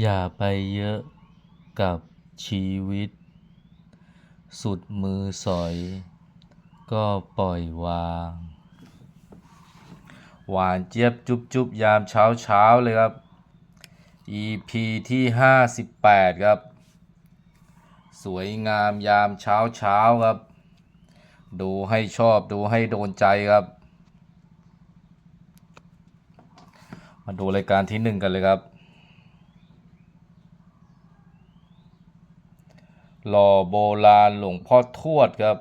อย่าไปเยอะกับชีวิต สุดมือสอย ก็ปล่อยวาง หวานเจี๊ยบจุบจุบยามเช้าเช้าเลยครับ EP ที่ 58 ครับ สวยงามยามเช้าเช้าครับ ดูให้ชอบดูให้โดนใจครับ มาดูรายการที่หนึ่งกันเลยครับ หล่อโบราณหลวงพ่อทวดครับ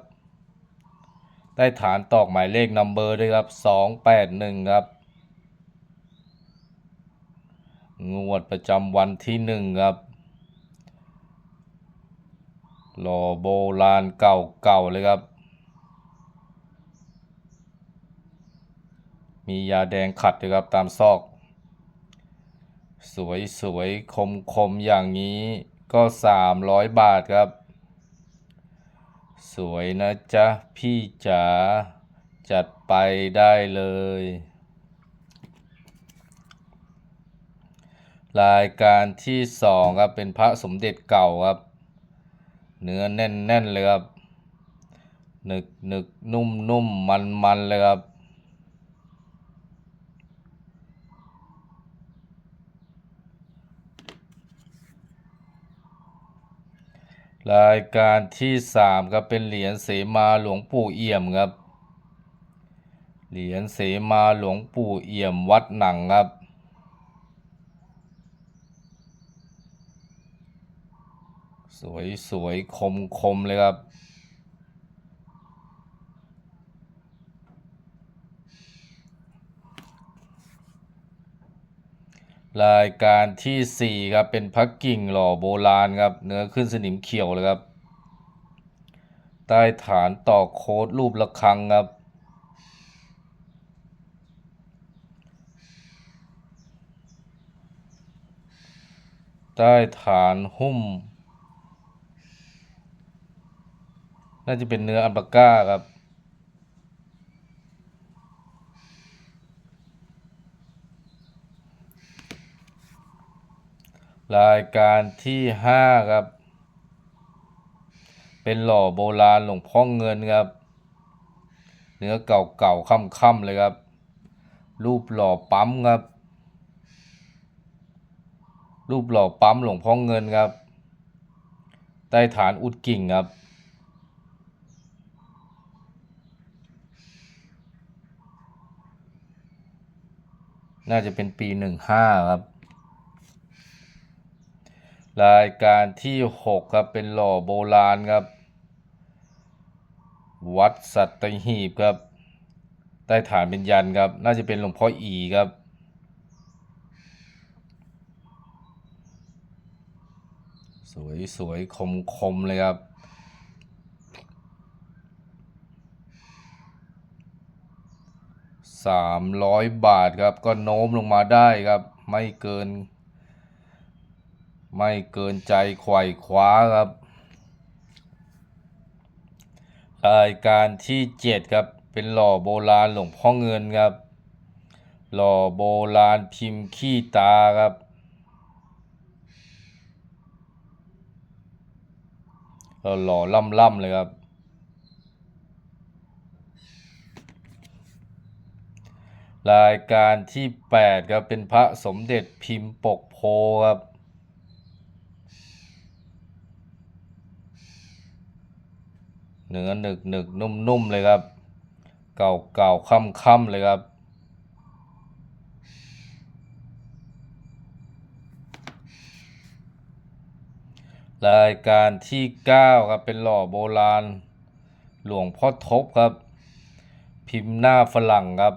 ได้ฐานตอกหมายเลขนัมเบอร์ด้วยครับ 281 ครับ งวดประจำวันที่หนึ่งครับ หล่อโบราณเก่าๆเลยครับมียาแดงขัดด้วยครับตามซอก สวยสวยคมคมๆอย่างนี้ก็สามร้อยบาทครับ สวยนะจ๊ะ พี่จ๋าจัดไปได้เลย รายการที่สองครับเป็นพระสมเด็จเก่าครับ เนื้อแน่นๆเลยครับหนึกหนึกนุ่มนุ่มมันมันๆเลยครับ รายการที่สามครับเป็นเหรียญเสมาหลวงปู่เอี่ยมครับ เหรียญเสมาหลวงปู่เอี่ยมวัดหนังครับสวยสวยคมคมเลยครับ รายการที่สี่ครับ เป็นพักกิ่งหล่อโบราณครับ เนื้อขึ้นสนิมเขียวเลยครับ ใต้ฐานต่อกโค้ดรูประฆังครับ ใต้ฐานหุ้ม น่าจะเป็นเนื้ออัลปาก้าครับ รายการที่ห้าครับ เป็นหล่อโบราณหลวงพ่อเงินครับ เนื้อเก่าๆค่ำๆเลยครับ รูปหล่อปั๊มครับ รูปหล่อปั๊มหลวงพ่อเงินครับ ใต้ฐานอุดกิ่งครับน่าจะเป็นปีหนึ่งห้าครับ รายการที่หกครับ เป็นหล่อโบราณครับ วัดสัตหีบครับ ใต้ฐานเป็นยันครับ น่าจะเป็นหลวงพ่ออีครับ สวยสวยคมคมเลยครับสามร้อยบาทครับ ก็โน้มลงมาได้ครับ ไม่เกิน ไม่เกินใจไขว่คว้าครับ รายการที่เจ็ดครับ เป็นหล่อโบราณหลวงพ่อเงินครับ หล่อโบราณพิมพ์ขี้ตาครับ หล่อๆล่ำเลยครับรายการที่แปดครับ เป็นพระสมเด็จพิมพ์ปกโพครับ นื้อหนึกหนึกนุ่มนุ่มเลยครับ เก่าเก่าค่ำค่ำเลยครับ รายการที่เก้าครับเป็นหล่อโบราณ หลวงพ่อทบครับ พิมพ์หน้าฝรั่งครับ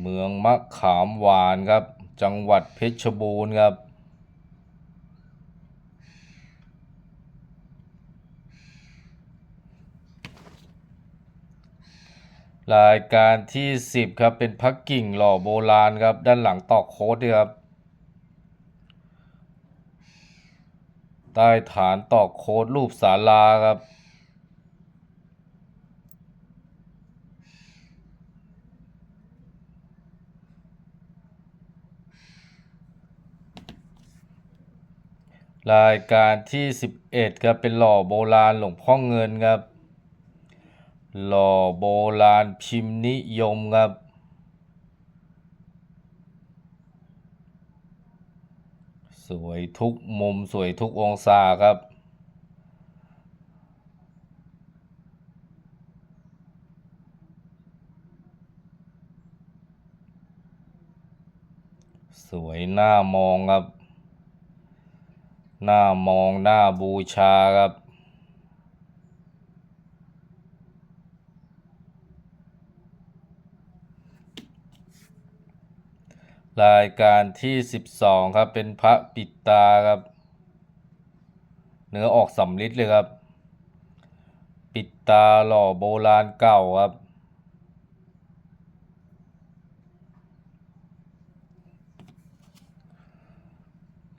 เมืองมะขามหวานครับ จังหวัดเพชรบูรณ์ครับ รายการที่สิบครับ เป็นพักกิ่งหล่อโบราณครับ ด้านหลังตอกโค้ดด้วยครับ ใต้ฐานตอกโค้ดรูปศาลาครับรรายการที่ 11 ครับ เป็นหล่อโบราณหลวงพ่อเงินครับ หล่อโบราณพิมพ์นิยมครับ สวยทุกมุมสวยทุกองศาครับ สวยหน้ามองครับ หน้ามองหน้าบูชาครับ รายการที่ 12 ครับ เป็นพระปิดตาครับ เนื้อออกสำลิดเลยครับ ปิดตาหล่อโบราณเก่าครับ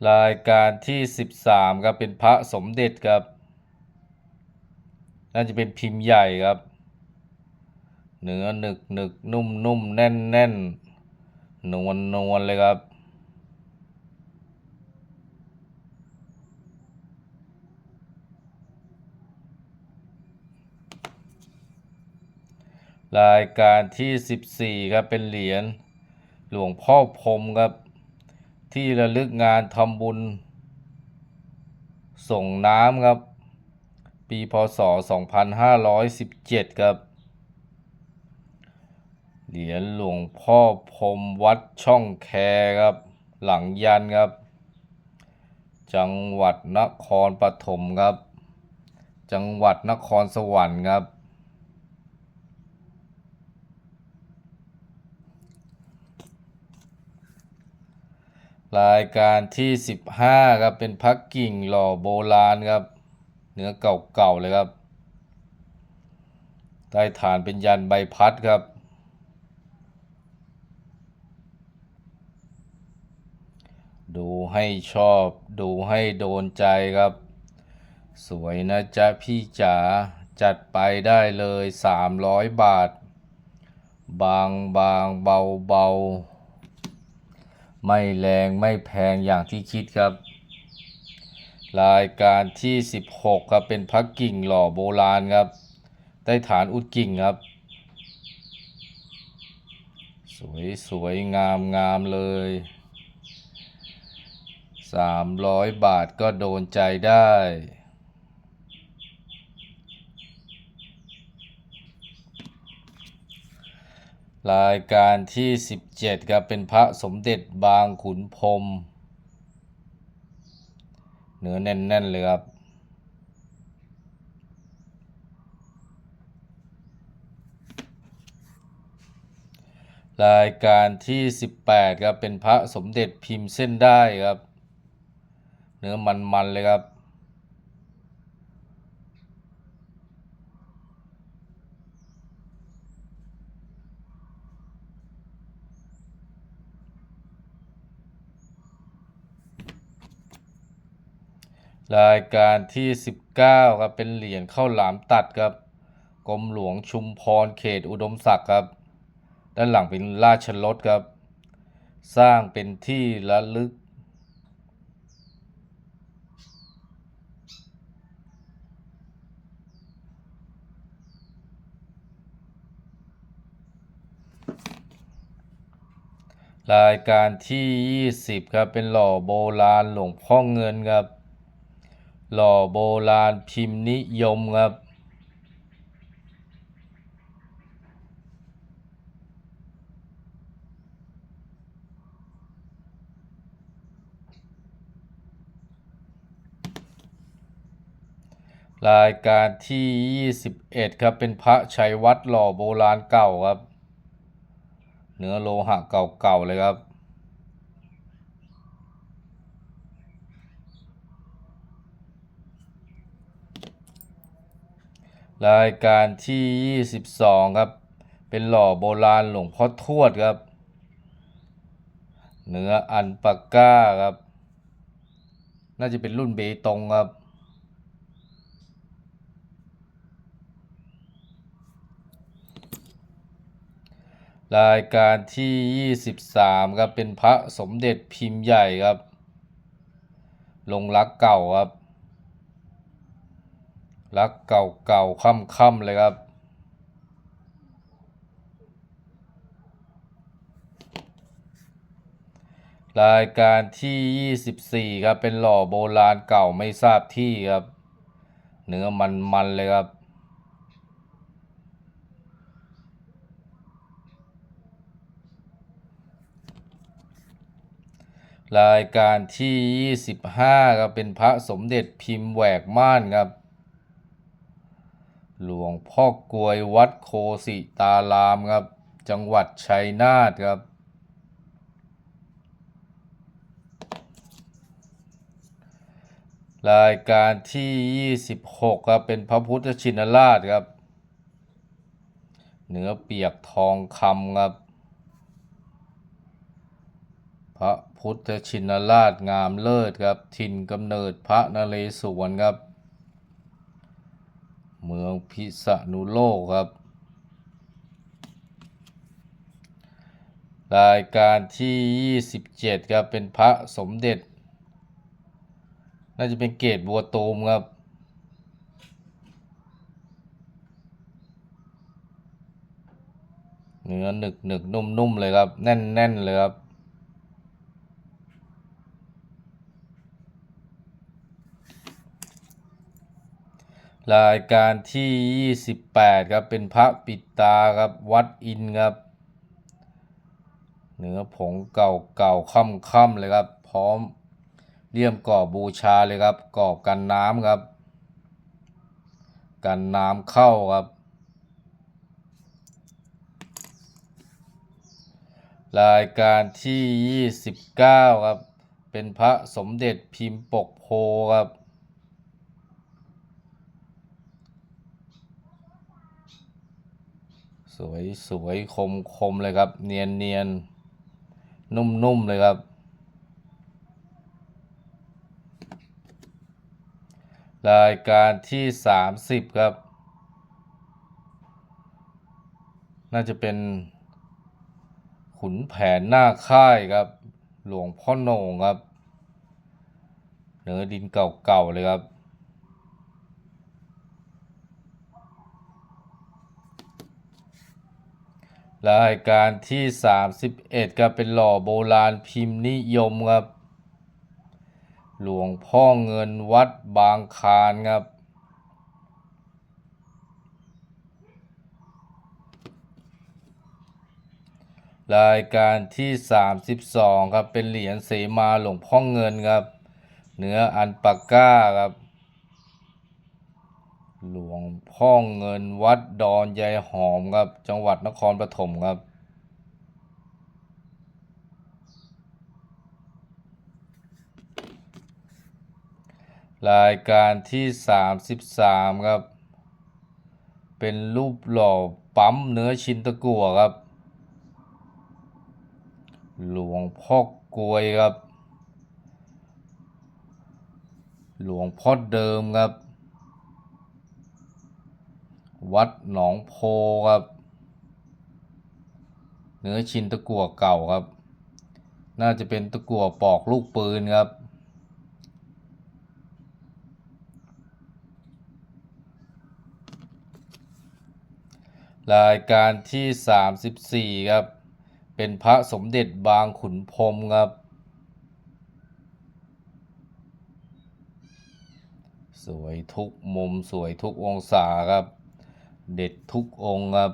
รายการที่ 13 ครับเป็นพระสมเด็จครับ น่าจะเป็นพิมพ์ใหญ่ครับ เนื้อหนึกหนึกนุ่มนุ่มแน่นแน่นน นวลนวลเลยครับ รายการที่ 14 ครับเป็นเหรียญหลวงพ่อพรมครับ ที่ระลึกงานทำบุญ ส่งน้ำครับ ปีพศ 2517 ครับ เหรียญหลวงพ่อพรมวัดช่องแคครับ หลังยันครับ จังหวัดนครปฐมครับ จังหวัดนครสวรรค์ครับ รายการที่ 15ครับเป็นพักกิ่งหล่อโบราณครับ เนื้อเก่าๆเลยครับใต้ฐานเป็นยันใบพัดครับ ดูให้ชอบ ดูให้โดนใจครับ สวยนะจ๊ะพี่จ๋าจัดไปได้เลย 300 บาท บางบางเบาเบาไม่แรงไม่แพงอย่างที่คิดครับ รายการที่ 16 ครับ เป็นพักกิ่งหล่อโบราณครับใต้ฐานอุดกิ่งครับ สวยสวยงามงามเลย 300บาทก็โดนใจได้ รายการที่ 17ครับเป็นพระสมเด็จบางขุนพรมเนื้อแน่น ๆ เลยครับรายการที่ 18ครับเป็นพระสมเด็จพิมพ์เส้นได้ครับ เนื้อมันๆเลยครับ รายการที่ 19 ครับ เป็นเหรียญข้าวหลามตัดครับกรมหลวงชุมพรเขตอุดมศักดิ์ครับ ด้านหลังเป็นราชรถครับ สร้างเป็นที่ระลึก รายการที่ 20 ครับ เป็นหล่อโบราณหลวงพ่อเงินครับ หล่อโบราณพิมพ์นิยมครับ รายการที่ 21 ครับ เป็นพระชัยวัดหล่อโบราณเก่าครับ เนื้อโลหะเก่าๆเลยครับ รายการที่ 22 ครับ เป็นหล่อโบราณหลวงพ่อทวดครับ เนื้ออันปาก้าครับ น่าจะเป็นรุ่นเบตงครับ รายการที่ 23ครับเป็นพระสมเด็จพิมพ์ใหญ่ครับ ลงรักเก่าครับ รักเก่าเก่าค่ำค่ำๆเลยครับ รายการที่ 24 ครับ เป็นหล่อโบราณเก่าไม่ทราบที่ครับ เนื้อมันๆเลยครับ รายการที่ 25ครับเป็นพระสมเด็จพิมพ์แหวกม่านครับ หลวงพ่อกลวยวัดโคสิตารามครับ จังหวัดชัยนาทครับ รายการที่ 26ครับเป็นพระพุทธชินราชครับ เนื้อเปียกทองคำครับ พ ระพุทธชินราชงามเลิศครับ ถิ่นกำเนิดพระนเรศวรครับ เมืองพิษณุโลกครับ รายการที่ 27 ครับ เป็นพระสมเด็จ น่าจะเป็นเกตบัวตูมครับเนื้อหนึกหนึกนุ่มๆเลยครับ แน่นแน่นเลยครับ รายการที่ 28 ครับ เป็นพระปิดตาครับ วัดอินครับเนื้อผงเก่าเก่าค่ำค่ำๆเลยครับ พร้อมเลี่ยมกรอบบูชาเลยครับกรอบกันน้ำครับ กันน้ำเข้าครับ รายการที่ 29 ครับ เป็นพระสมเด็จพิมพ์ปกโพครับ สวยสวยคมคมเลยครับ เนียนเนียนนุ่มนุ่มๆเลยครับ รายการที่ 30 ครับ น่าจะเป็น ขุนแผนหน้าค่ายครับ หลวงพ่อโหน่งครับ เนื้อดินเก่าๆเลยครับ รายการที่ 31ครับเป็นหล่อโบราณพิมพ์นิยมครับ หลวงพ่อเงินวัดบางคานครับรายการที่ 32 ครับ เป็นเหรียญเสมาหลวงพ่อเงินครับ เนื้ออันปาก้าครับ หลวงพ่อเงินวัดดอนยายหอมครับ จังหวัดนครปฐมครับ รายการที่ 33 ครับ เป็นรูปหล่อปั๊มเนื้อชิ้นตะกั่วครับ หลวงพ่อกลวยครับ หลวงพ่อเดิมครับ วัดหนองโพครับ เนื้อชิ้นตะกั่วเก่าครับ น่าจะเป็นตะกั่วปอกลูกปืนครับ รายการที่ 34 ครับ เป็นพระสมเด็จบางขุนพรมครับสวยทุกมุมสวยทุกองศาครับ เด็ดทุกองครับ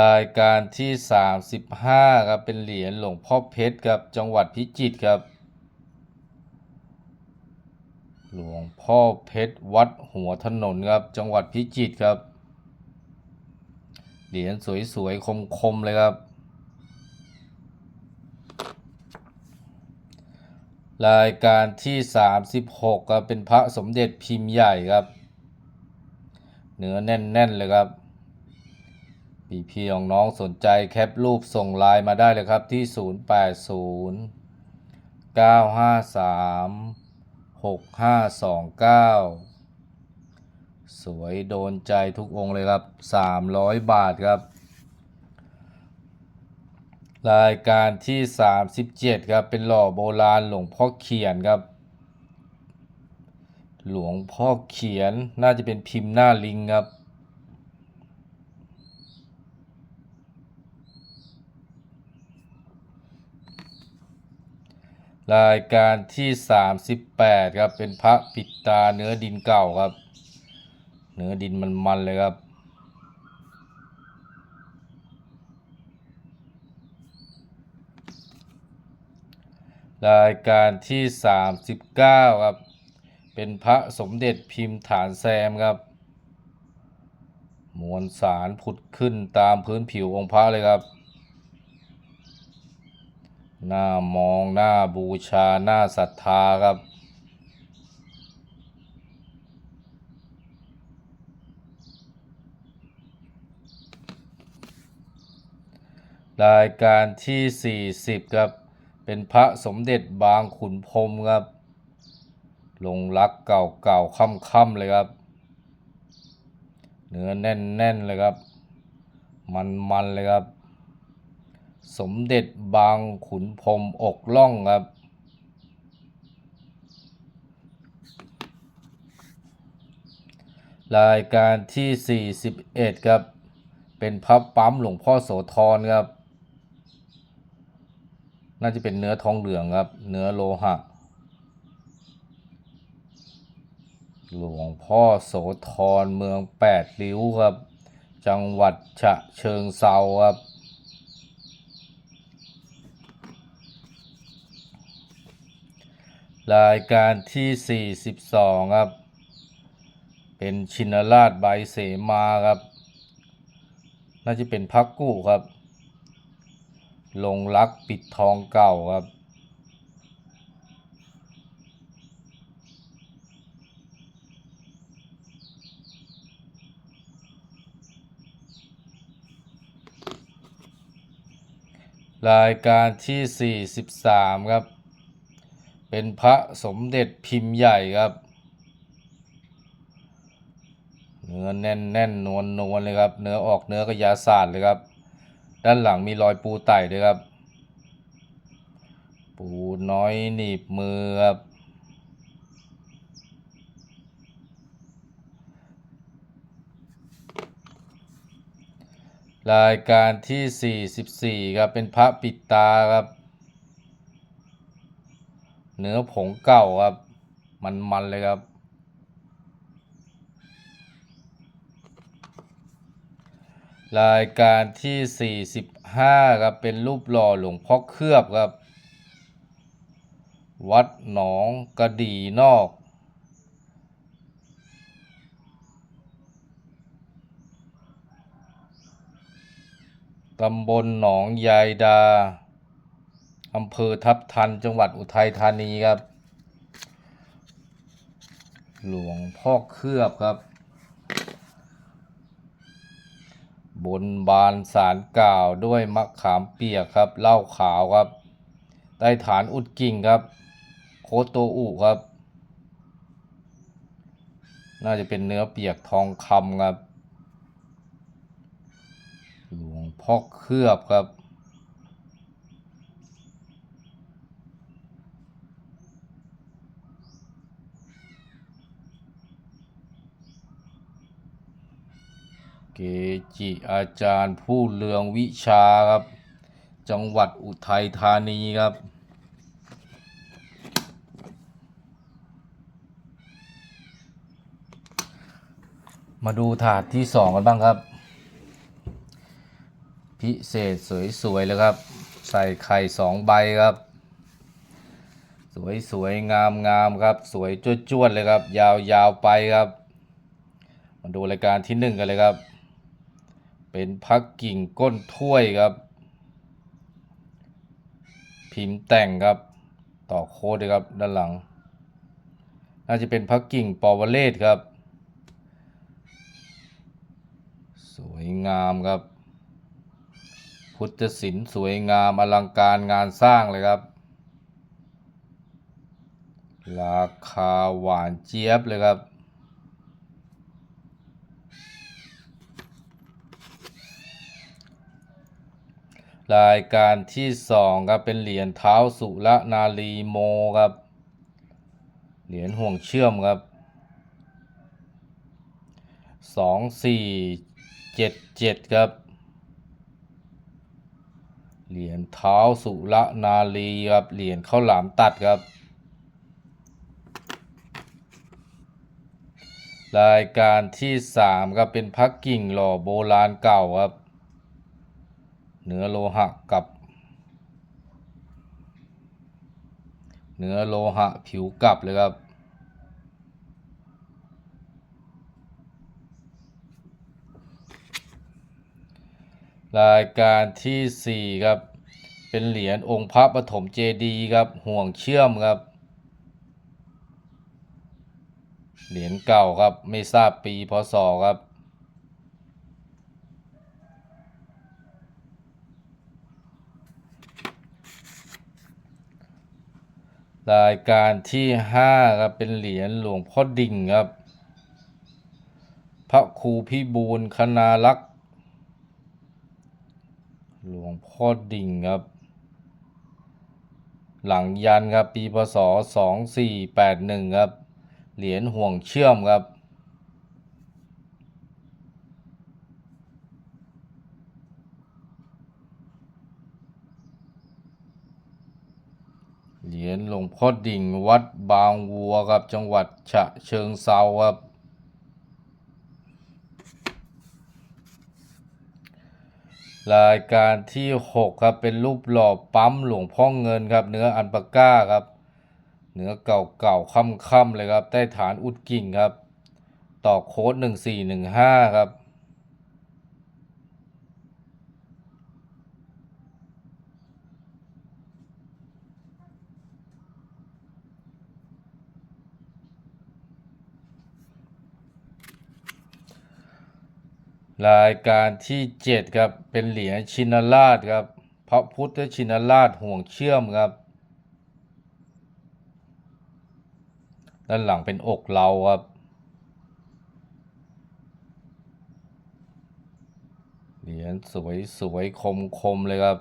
รายการที่ 35 ครับ เป็นเหรียญหลวงพ่อเพชรครับ จังหวัดพิจิตรครับ หลวงพ่อเพชรวัดหัวถนนครับ จังหวัดพิจิตรครับ เหรียญสวยๆ คมๆ เลยครับ รายการที่ 36ครับเป็นพระสมเด็จพิมพ์ใหญ่ครับ เนื้อแน่น ๆ เลยครับ พี่พี่ๆน้องสนใจแคปรูปส่งไลน์มาได้เลยครับที่ 080 953 6529 สวยโดนใจทุกองเลยครับ 300 บาทครับ รายการที่ 37 ครับ เป็นหล่อโบราณหลวงพ่อเขียนครับ หลวงพ่อเขียนน่าจะเป็นพิมพ์หน้าลิงครับ รายการที่ 38 ครับ เป็นพระปิดตาเนื้อดินเก่าครับ เนื้อดินมันมันๆเลยครับ รายการที่ 39 ครับ เป็นพระสมเด็จพิมพ์ฐานแซมครับ มวลสารผุดขึ้นตามพื้นผิวองค์พระเลยครับ หน้ามองหน้าบูชาหน้าศรัทธาครับรายการที่ 40 ครับ เป็นพระสมเด็จบางขุนพรมครับ ลงรักเก่าเก่าค่ำค่ำๆเลยครับ เนื้อแน่นแน่นๆเลยครับมันมันๆเลยครับ สมเด็จบางขุนพรมอกล่องครับรายการที่ 41 ครับ เป็นพับปั๊มหลวงพ่อโสธรครับ น่าจะเป็นเนื้อทองเหลืองครับ เนื้อโลหะ หลวงพ่อโสธรเมืองแปดริ้วครับ จังหวัดฉะเชิงเซาครับรายการที่ 42 ครับ เป็นชินราชใบเสมาครับ น่าจะเป็นพักกู้ครับ ลงรักปิดทองเก่าครับ รายการที่ 43 ครับ เป็นพระสมเด็จพิมพ์ใหญ่ครับ เนื้อแน่นแน่นนวลนวลเลยครับ เนื้อออกเนื้อกระยาศาสตร์เลยครับ ด้านหลังมีรอยปูไต่ด้วยครับ ปูน้อยหนีบมือครับรายการที่ 44 ครับ เป็นพระปิดตาครับ เนื้อผงเก่าครับ มัน ๆ เลยครับ รายการที่ 45ครับเป็นรูปหล่อหลวงพ่อเคลือบครับ วัดหนองกระดีนอก ตำบลหนองยายดา อำเภอทับทันจังหวัดอุทัยธานีครับ หลวงพ่อเคลือบครับ บนบานสารกล่าวด้วยมะขามเปียกครับเหล้าขาวครับใต้ฐานอุดกิ่งครับ โคโตอุครับ น่าจะเป็นเนื้อเปียกทองคำครับ หลวงพ่อเคลือบครับ เก จิอาจารย์ผู้เรืองวิชาครับ จังหวัดอุทัยธานีครับมาดูถาดที่สองกันบ้างครับ พิเศษสวยๆเลยครับ ใส่ไข่สองใบครับ สวยๆงามๆครับ สวยจวดๆเลยครับ ยาวๆไปครับ มาดูรายการที่หนึ่งกันเลยครับ เป็นพักกิ่งก้นถ้วยครับ พิมพ์แต่งครับ ต่อโค้ดครับด้านหลัง น่าจะเป็นพักกิ่งปอวเลศครับ สวยงามครับ พุทธศิลป์สวยงามอลังการงานสร้างเลยครับ ราคาหวานเจี๊ยบเลยครับ รายการที่สองครับเป็นเหรียญเท้าสุรนารีโมครับ เหรียญห่วงเชื่อมครับสองสี่เจ็ดเจ็ดครับ เหรียญเท้าสุรนารีครับ เหรียญข้าวหลามตัดครับ รายการที่สามครับเป็นพักกิ่งหล่อโบราณเก่าครับ เนื้อโลหะกับเนื้อโลหะผิวกลับเลยครับ รายการที่สี่ครับ เป็นเหรียญองค์พระปฐมเจดีย์ครับ ห่วงเชื่อมครับ เหรียญเก่าครับ ไม่ทราบปีพศครับ รายการที่ห้าครับเป็นเหรียญหลวงพ่อดิ่งครับ พระครูพิบูลคณาลักษ์หลวงพ่อดิ่งครับ หลังยันครับปีพศสองสี่แปดหนึ่งครับ เหรียญห่วงเชื่อมครับ เหรียญหลวง พ่อดิ่งวัดบางวัวครับจังหวัดฉะเชิงเซาครับรายการที่หกครับ เป็นรูปหล่อปั๊มหลวงพ่อเงินครับ เนื้ออันปาก้าครับ เนื้อเก่าๆค่ำๆเลยครับ ใต้ฐานอุดกิ่งครับ ต่อโค้ดหนึ่งสี่หนึ่งห้าครับ รายการที่เจ็ดครับ เป็นเหรียญชินราชครับ พระพุทธชินราชห่วงเชื่อมครับ ด้านหลังเป็นอกเราครับ เหรียญสวยสวยคมคมๆเลยครับ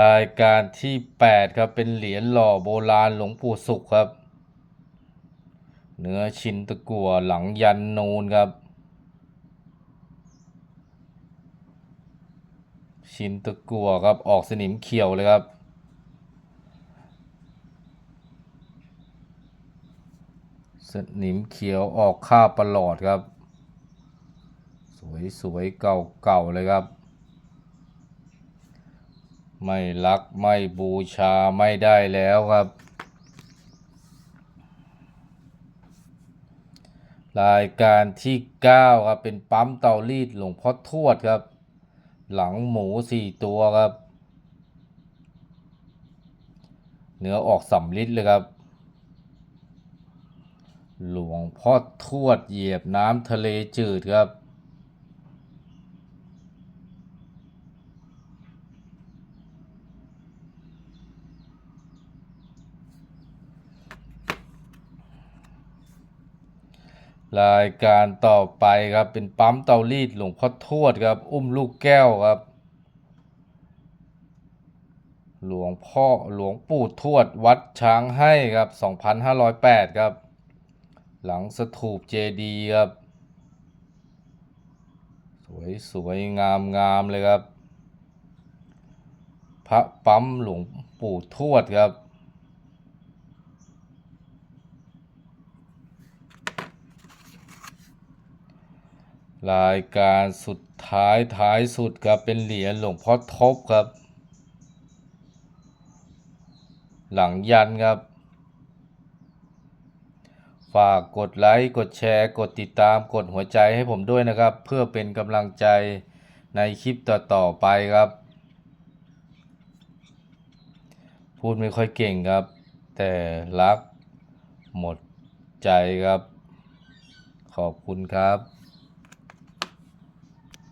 รายการที่แปดครับ เป็นเหรียญหล่อโบราณหลวงปู่สุขครับ เนื้อชินตะกั่วหลังยันนูนครับ ชินตะกั่วครับออกสนิมเขียวเลยครับสนิมเขียวออกค่าประหลอดครับ สวยสวยเก่าเก่าๆเลยครับ ไม่รักไม่บูชาไม่ได้แล้วครับ รายการที่ 9 ครับ เป็นปั๊มเตารีดหลวงพ่อทวดครับ หลังหมูสี่ตัวครับ เนื้อออกสำลิดเลยครับ หลวงพ่อทวดเหยียบน้ำทะเลจืดครับ รายการต่อไปครับเป็นปั๊มเตารีดหลวงพ่อทวดครับ อุ้มลูกแก้วครับ หลวงพ่อหลวงปู่ทวดวัดช้างให้ครับ 2508 ครับ หลังสถูปเจดีครับ สวยสวยงามงามเลยครับ พระปั๊มหลวงปู่ทวดครับ รายการสุดท้ายท้ายสุดครับเป็นเหรียญหลวงพ่อทบครับ หลังยันครับ ฝากกดไลค์กดแชร์กดติดตามกดหัวใจให้ผมด้วยนะครับ เพื่อเป็นกำลังใจในคลิปต่อๆไปครับ พูดไม่ค่อยเก่งครับ แต่รักหมดใจครับ ขอบคุณครับ